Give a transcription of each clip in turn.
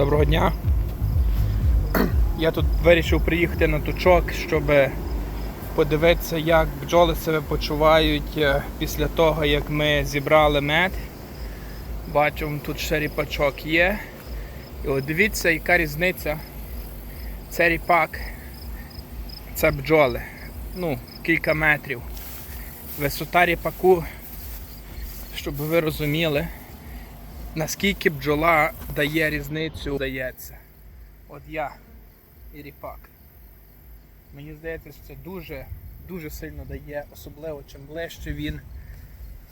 Доброго дня. Я тут вирішив приїхати на тучок, щоб подивитися, як бджоли себе почувають е, після того, як ми зібрали мед. Бачимо, тут ще ріпачок є. І от дивіться, яка різниця. Це ріпак, це бджоли. Ну, кілька метрів. Висота ріпаку, щоб ви розуміли, наскільки бджола дає різницю, дається. От я і ріпак. Мені здається, що це дуже, дуже сильно дає, особливо чим ближче він,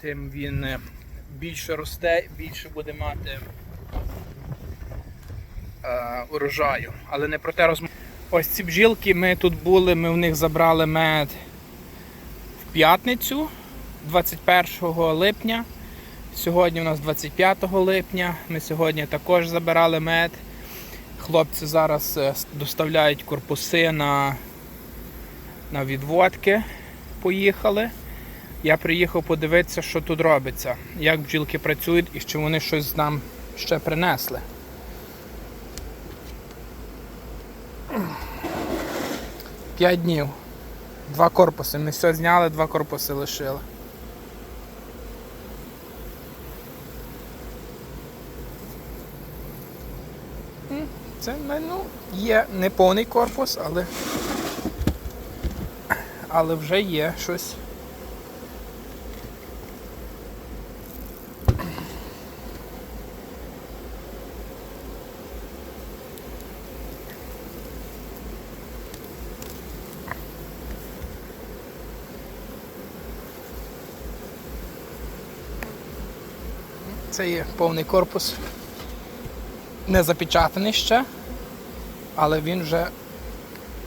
тим він е, більше росте, більше буде мати е, урожаю. Але не про те розмовляємо. Ось ці бджілки, ми тут були, ми в них забрали мед в п'ятницю, 21 липня. Сьогодні у нас 25 липня. Ми сьогодні також забирали мед. Хлопці зараз е, доставляють корпуси на, на відводки. Поїхали. Я приїхав подивитися, що тут робиться, як бджілки працюють і чи вони щось нам ще принесли. П'ять днів. Два корпуси. Ми все зняли, два корпуси лишили. Це ну, є не повний корпус, але, але вже є щось. Це є повний корпус. Не запечатаний ще, але він вже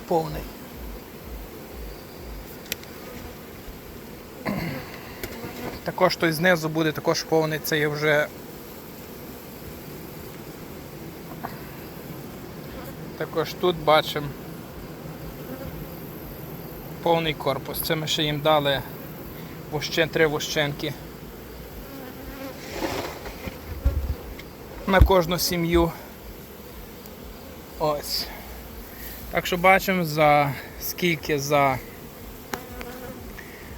повний. Також той знизу буде також повний, це є вже. Також тут бачимо повний корпус. Це ми ще їм дали вощен, три вощенки. на кожну сім'ю. Ось. Так що бачимо за скільки за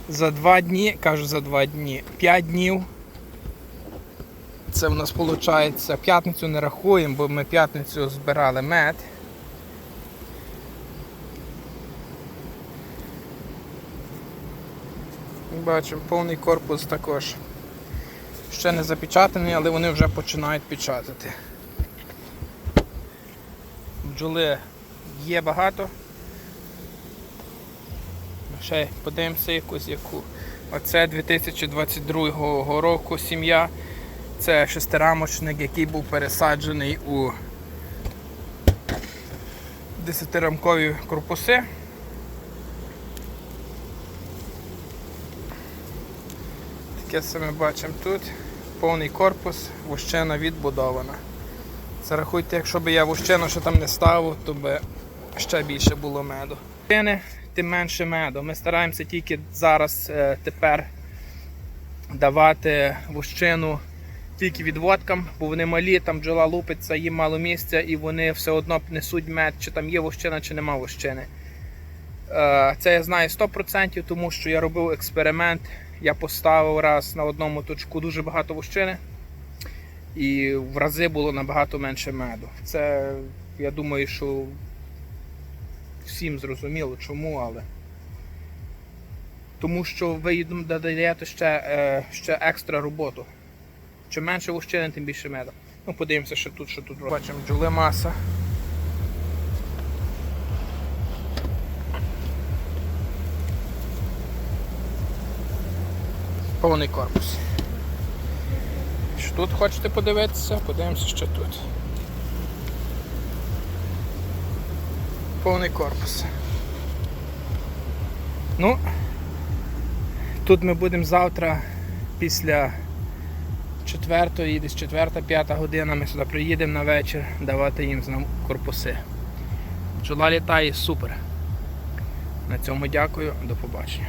за два дні, кажу за два дні, 5 днів. Це в нас виходить, п'ятницю не рахуємо, бо ми п'ятницю збирали мед. Бачимо, повний корпус також. Ще не запечатаний, але вони вже починають печатати. Бджоли є багато. Ще подивимося якусь яку. Оце 2022 року сім'я. Це шестирамочник, який був пересаджений у десятирамкові корпуси. Таке саме бачимо тут. Повний корпус, вощена відбудована. Це рахуйте, якщо б я вощену ще там не ставив, то би ще більше було меду. Тим менше меду. Ми стараємося тільки зараз е, тепер давати вощину тільки відводкам, бо вони малі, там бджола лупиться, їм мало місця і вони все одно несуть мед, чи там є вощина, чи нема вощини. Е, Це я знаю 100%, тому що я робив експеримент. Я поставив раз на одному точку дуже багато вощини, і в рази було набагато менше меду. Це я думаю, що всім зрозуміло чому, але тому що ви додаєте ще, е, ще екстра роботу. Чим менше вощини, тим більше меду. Ну, подивимося, що тут, що тут робить. Бачимо джули маса. Повний корпус. Тут хочете подивитися? Подивимося, що тут. Повний корпус. Ну, тут ми будемо завтра після четвертої, десь четверта-п'ята година ми сюди приїдемо на вечір давати їм знову корпуси. Бджола літає супер. На цьому дякую, до побачення.